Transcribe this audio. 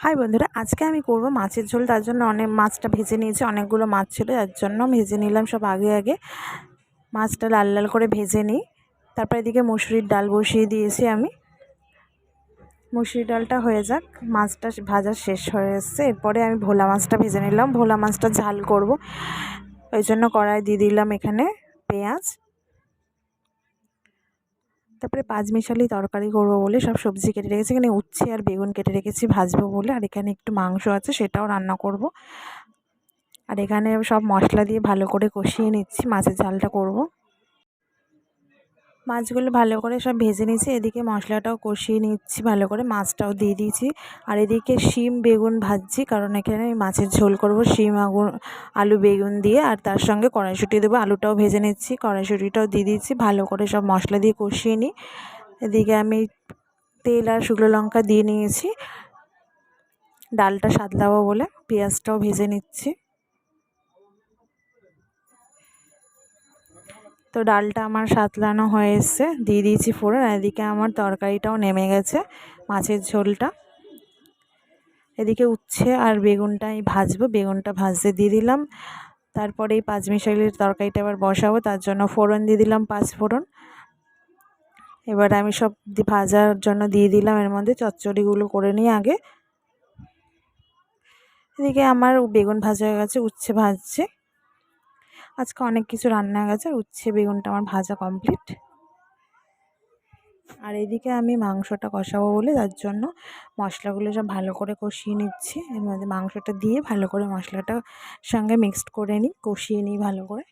High বন্ধুরা, আজকে আমি করব মাছের ঝোল। তার জন্য অনেক মাছটা ভেজে নিয়েছি, অনেকগুলো মাছ ছিল যার জন্য ভেজে নিলাম সব আগে আগে। মাছটা লাল লাল করে ভেজে নিই। তারপর এদিকে মুসুরির ডাল বসিয়ে দিয়েছি আমি। মুসুরি ডালটা হয়ে যাক, মাছটা ভাজা শেষ হয়ে এসছে। এরপরে আমি ভোলা মাছটা ভেজে নিলাম। ভোলা মাছটা ঝাল করব। ওই জন্য কড়াই দিয়ে দিলাম এখানে পেঁয়াজ। তারপরে পাঁচমিশালি তরকারি করব বলে সব সবজি কেটে রেখেছি। এখানে উচ্ছে আর বেগুন কেটে রেখেছি ভাজবো বলে। আর এখানে একটু মাংস আছে, সেটাও রান্না করব। আর এখানে সব মশলা দিয়ে ভালো করে কষিয়ে নিচ্ছি, মাছের ঝালটা করব। মাছগুলো ভালো করে সব ভেজে নিয়েছি, এদিকে মশলাটাও কষিয়ে নিচ্ছি, ভালো করে মাছটাও দিয়ে দিয়েছি। আর এদিকে শিম, বেগুন ভাজছি, কারণ এখানে আমি মাছের ঝোল করব শিম আগুন আলু, বেগুন দিয়ে, আর তার সঙ্গে কড়াইশুঁটি দেবো, আলুটাও ভেজে নিচ্ছি, কড়াইশুঁটিটাও দিয়ে দিচ্ছি ভালো করে সব মশলা দিয়ে কষিয়ে নিই। এদিকে আমি তেল আর শুকনো লঙ্কা দিয়ে নিয়েছি, ডালটা স্বাদ সাদলাবো বলে পেঁয়াজটাও ভেজে নিচ্ছি। তো ডালটা আমার সাতলানো হয়ে এসছে। দিয়ে দিয়েছি ফোড়ন এদিকে আমার তরকারিটাও নেমে গেছে মাছের ঝোলটা। এদিকে উচ্ছে আর বেগুনটা আমি ভাজবো, বেগুনটা ভাজতে দিয়ে দিলাম। তারপরে এই পাঁচমিশালির তরকারিটা আবার বসাবো, তার জন্য ফোড়ন দিয়ে দিলাম পাঁচ ফোড়ন। এবার আমি সব ভাজার জন্য দিয়ে দিলাম এর মধ্যে চচ্চড়িগুলো করে নিই আগে। এদিকে আমার বেগুন ভাজা হয়ে গেছে, উচ্ছে ভাজছে। আজকে অনেক কিছু রান্না হয়ে গেছে উচ্ছে, বেগুনটা আমার ভাজা কমপ্লিট আর এদিকে আমি মাংসটা কষাবো বলে তার জন্য মশলাগুলো সব ভালো করে কষিয়ে নিচ্ছি। এর মাংসটা দিয়ে ভালো করে মশলাটা সঙ্গে মিক্সড করে নিই, কষিয়ে নিই ভালো করে।